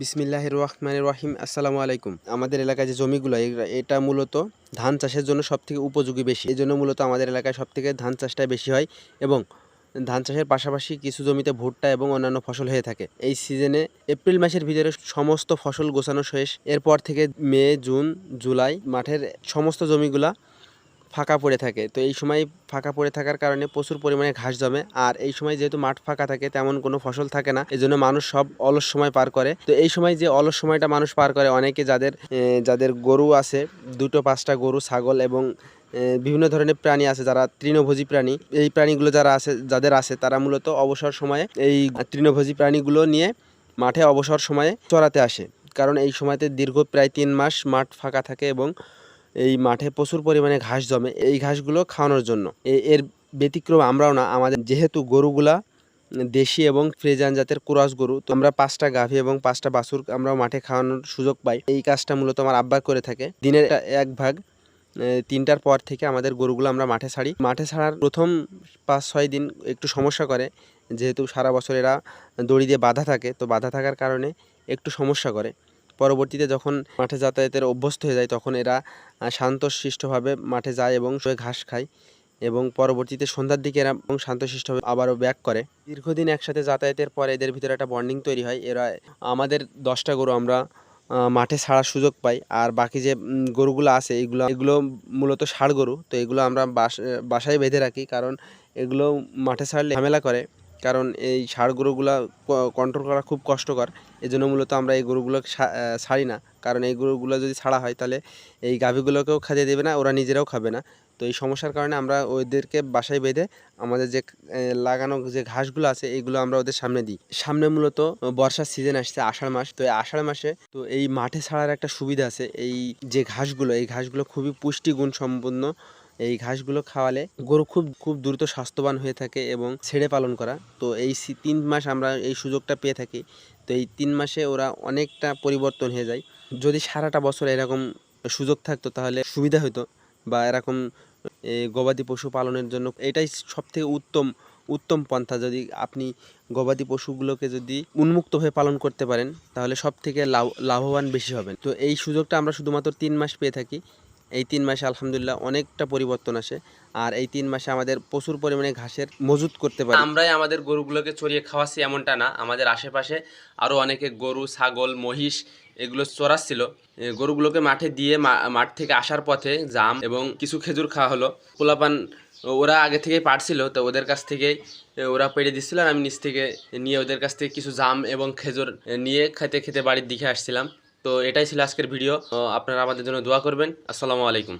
বিসমিল্লাহ রহমান রহিম, আসসালামু আলাইকুম। আমাদের এলাকায় যে জমিগুলো এটা মূলত ধান চাষের জন্য সবথেকে উপযোগী বেশি। এই জন্য মূলত আমাদের এলাকায় সবথেকে ধান চাষটাই বেশি হয় এবং ধান চাষের পাশাপাশি কিছু জমিতে ভুট্টা এবং অন্যান্য ফসল হয়ে থাকে। এই সিজনে এপ্রিল মাসের ভিতরে সমস্ত ফসল গোছানো শেষ। এরপর থেকে মে, জুন, জুলাই মাঠের সমস্ত জমিগুলা ফাঁকা পড়ে থাকে। তো এই সময় ফাঁকা পড়ে থাকার কারণে প্রচুর পরিমাণে ঘাস জমে। আর এই সময় যেহেতু মাঠ ফাঁকা থাকে, তেমন কোনো ফসল থাকে না। এই জন্য মানুষ সব অলস সময় পার করে। তো এই সময় যে অলস সময়টা মানুষ পার করে, অনেকে যাদের যাদের গরু আছে, দুটো পাঁচটা গরু, ছাগল এবং বিভিন্ন ধরনের প্রাণী আছে, যারা তৃণভোজী প্রাণী। এই প্রাণীগুলো যারা আছে, যাদের আছে, তারা মূলত অবসর সময়ে এই তৃণভোজী প্রাণীগুলো নিয়ে মাঠে অবসর সময়ে চড়াতে আসে। কারণ এই সময়তে দীর্ঘ প্রায় তিন মাস মাঠ ফাঁকা থাকে এবং এই মাঠে প্রচুর পরিমাণে ঘাস জমে, এই ঘাসগুলো খাওয়ানোর জন্য। এর ব্যতিক্রম আমরাও না, আমাদের যেহেতু গরুগুলা দেশি এবং ফ্রেজান জাতের কুরাস গরু, তো আমরা পাঁচটা গাভী এবং পাঁচটা বাছুর আমরা মাঠে খাওয়ানোর সুযোগ পাই। এই কাজটা মূলত আমার আব্বা করে থাকে। দিনের এক ভাগ তিনটার পর থেকে আমাদের গরুগুলো আমরা মাঠে ছাড়ি। মাঠে ছাড়ার প্রথম পাঁচ, ছয় দিন একটু সমস্যা করে, যেহেতু সারা বছর এরা দড়ি দিয়ে বাঁধা থাকে, তো বাঁধা থাকার কারণে একটু সমস্যা করে। পরবর্তীতে যখন মাঠে যাতায়াতের অভ্যস্ত হয়ে যায়, তখন এরা শান্তশিষ্টভাবে মাঠে যায় এবং ঘাস খায় এবং পরবর্তীতে সন্ধ্যার দিকে এরা এবং শান্তশিষ্টভাবে আবারও ব্যাক করে। দীর্ঘদিন একসাথে যাতায়াতের পরে এদের ভিতরে একটা বন্ডিং তৈরি হয়। এরা, আমাদের দশটা গরু আমরা মাঠে ছাড়ার সুযোগ পাই। আর বাকি যে গরুগুলো আছে, এগুলো এগুলো মূলত ষাড় গরু। তো এগুলো আমরা বাস- বাসায় বেঁধে রাখি কারণ এগুলো মাঠে ছাড়লে ঝামেলা করে। কারণ এই ষাড় গরুগুলো কন্ট্রোল করা খুব কষ্টকর। এই জন্য মূলত আমরা এই গরুগুলো ছাড়ি না। কারণ এই গরুগুলো যদি ছাড়া হয় তাহলে এই গাভীগুলোকেও খাইয়ে দেবে না, ওরা নিজেরাও খাবে না। তো এই সমস্যার কারণে আমরা ওদেরকে বাসায় বেঁধে আমাদের যে লাগানো যে ঘাসগুলো আছে এইগুলো আমরা ওদের সামনে দিই। সামনে মূলত বর্ষার সিজন আসছে, আষাঢ় মাস। তো আষাঢ় মাসে তো এই মাঠে ছাড়ার একটা সুবিধা আছে, এই যে ঘাসগুলো, এই ঘাসগুলো খুবই পুষ্টিগুণ সম্পন্ন এই ঘাসগুলো খাওয়ালে গরু খুব খুব দ্রুত স্বাস্থ্যবান হয়ে থাকে এবং ছেড়ে পালন করা। তো এই তিন মাস আমরা এই সুযোগটা পেয়ে থাকি। তো এই তিন মাসে ওরা অনেকটা পরিবর্তন হয়ে যায়। যদি সারাটা বছর এরকম সুযোগ থাকতো তাহলে সুবিধা হতো বা এরকম গবাদি পশু পালনের জন্য। এটাই সব থেকে উত্তম উত্তম পন্থা। যদি আপনি গবাদি পশুগুলোকে যদি উন্মুক্তভাবে পালন করতে পারেন, তাহলে সব থেকে লাভ, লাভবান বেশি হবেন। তো এই সুযোগটা আমরা শুধুমাত্র তিন মাস পেয়ে থাকি। এই তিন মাসে আলহামদুলিল্লাহ অনেকটা পরিবর্তন আসে। আর এই তিন মাসে আমাদের প্রচুর পরিমাণে ঘাসের মজুত করতে পারি। আমরাই আমাদের গরুগুলোকে চড়িয়ে খাওয়াচ্ছি এমনটা না। আমাদের আশেপাশে আরও অনেকে গরু, ছাগল, মহিষ এগুলো চড়াচ্ছিল। গরুগুলোকে মাঠে দিয়ে মাঠ থেকে আসার পথে জাম এবং কিছু খেজুর খাওয়া হলো। পোলাপান ওরা আগে থেকেই পারছিল, তো ওদের কাছ থেকেই ওরা পেড়ে দিচ্ছিল। আর আমি নিচ থেকে নিয়ে ওদের কাছ থেকে কিছু জাম এবং খেজুর নিয়ে খেতে খেতে বাড়ির দিকে আসছিলাম। তো এটাই ছিল আজকের ভিডিও। আপনারা আমাদের জন্য দোয়া করবেন। আসসালামু আলাইকুম।